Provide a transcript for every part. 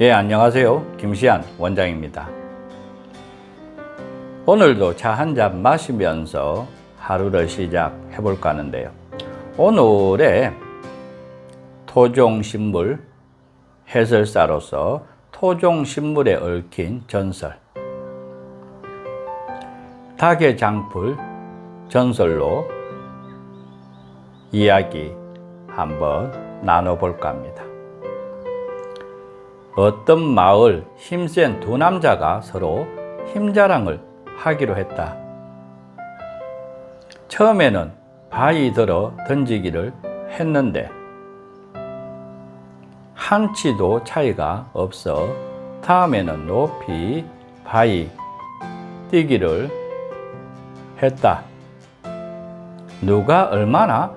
예, 안녕하세요. 김시안 원장입니다. 오늘도 차 한 잔 마시면서 하루를 시작해 볼까 하는데요. 오늘의 토종식물 해설사로서 토종식물에 얽힌 전설 닭의 장풀 전설로 이야기 한번 나눠볼까 합니다. 어떤 마을 힘센 두 남자가 서로 힘자랑을 하기로 했다. 처음에는 바위 들어 던지기를 했는데 한치도 차이가 없어 다음에는 높이 바위 뛰기를 했다. 누가 얼마나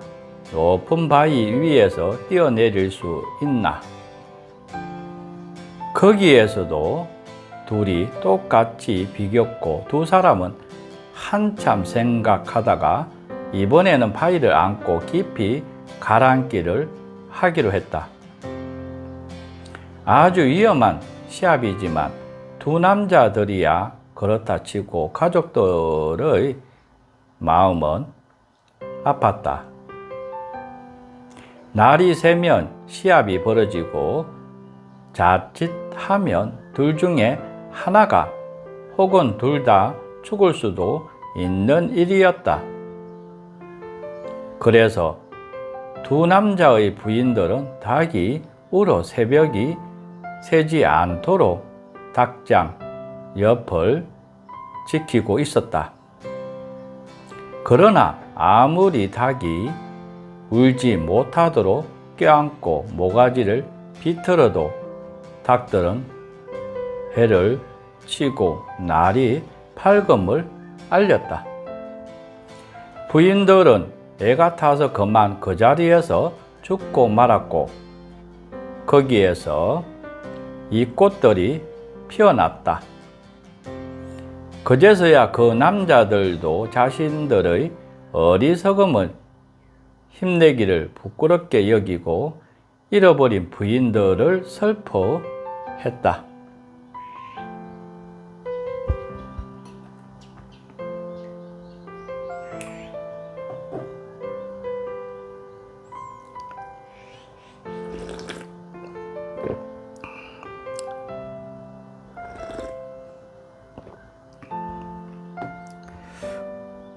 높은 바위 위에서 뛰어내릴 수 있나? 거기에서도 둘이 똑같이 비겼고 두 사람은 한참 생각하다가 이번에는 바위를 안고 깊이 가라앉기를 하기로 했다. 아주 위험한 시합이지만 두 남자들이야 그렇다 치고 가족들의 마음은 아팠다. 날이 새면 시합이 벌어지고 자칫하면 둘 중에 하나가 혹은 둘 다 죽을 수도 있는 일이었다. 그래서 두 남자의 부인들은 닭이 울어 새벽이 새지 않도록 닭장 옆을 지키고 있었다. 그러나 아무리 닭이 울지 못하도록 껴안고 모가지를 비틀어도 닭들은 해를 치고 날이 밝음을 알렸다. 부인들은 애가 타서 그만 그 자리에서 죽고 말았고 거기에서 이 꽃들이 피어났다. 그제서야 그 남자들도 자신들의 어리석음을 힘내기를 부끄럽게 여기고 잃어버린 부인들을 슬퍼했다.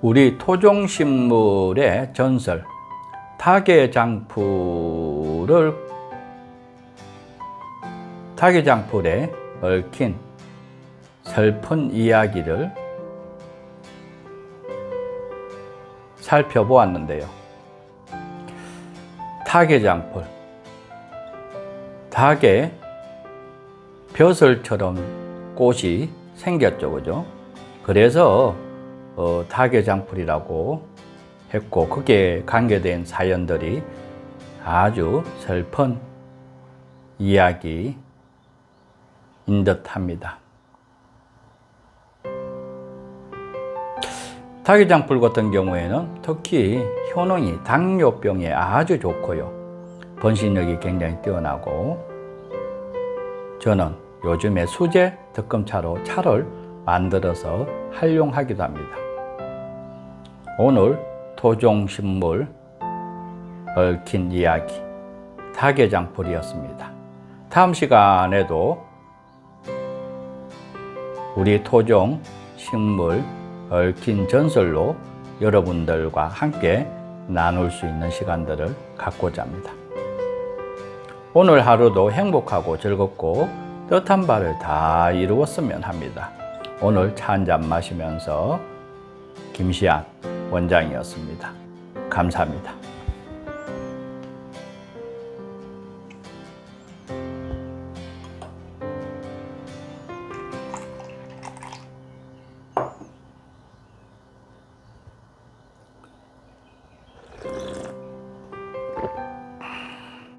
우리 토종식물의 전설, 닭의 장풀을 닭의 장풀에 얽힌 슬픈 이야기를 살펴보았는데요. 닭의 장풀, 닭의 벼슬처럼 꽃이 생겼죠, 그죠? 그래서 어, 닭의 장풀이라고 했고 그게 관계된 사연들이 아주 슬픈 이야기인 듯합니다. 닭의 장풀 같은 경우에는 특히 효능이 당뇨병에 아주 좋고요. 번식력이 굉장히 뛰어나고 저는 요즘에 수제 득금차로 차를 만들어서 활용하기도 합니다. 오늘 토종식물 얽힌 이야기 닭의장풀이었습니다. 다음 시간에도 우리 토종 식물 얽힌 전설로 여러분들과 함께 나눌 수 있는 시간들을 갖고자 합니다. 오늘 하루도 행복하고 즐겁고 뜻한 바를 다 이루었으면 합니다. 오늘 차 한 잔 마시면서 김시안 원장이었습니다. 감사합니다.